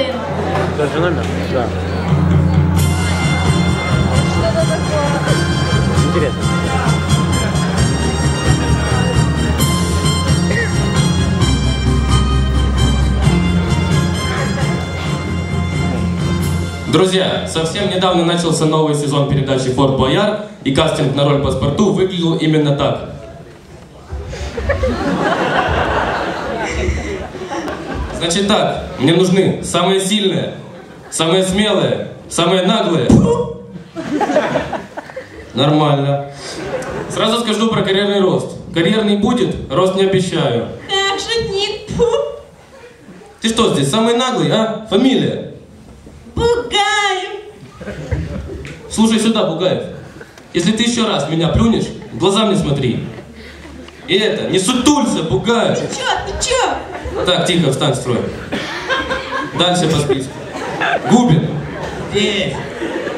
один. Даже номер? Да. Интересно. Друзья, совсем недавно начался новый сезон передачи «Форт Бояр», и кастинг на роль паспорту выглядел именно так. Значит так, мне нужны самые сильные, самые смелые, самые наглые. Нормально. Сразу скажу про карьерный рост. Карьерный будет, рост не обещаю. Так, шутник. Фу. Ты что здесь, самый наглый, а? Фамилия? Бугаев. Слушай сюда, Бугаев. Если ты еще раз меня плюнешь, в глаза мне смотри. И это, не сутулься, Бугаев. Ты чё, ты чё? Так, тихо, встань строй. Дальше по списку. Губин. Здесь,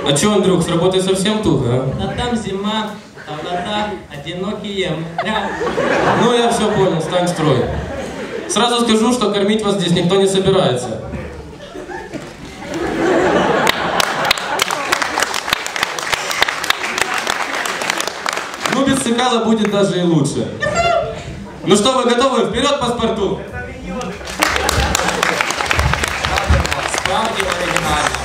А че, Андрюх, с работой совсем туго, а? но там зима, темнота, одинокие. Ну, я все понял, встань строй. Сразу скажу, что кормить вас здесь никто не собирается. Ну, без цикала будет даже и лучше. Ну что, вы готовы? Вперед にお願います。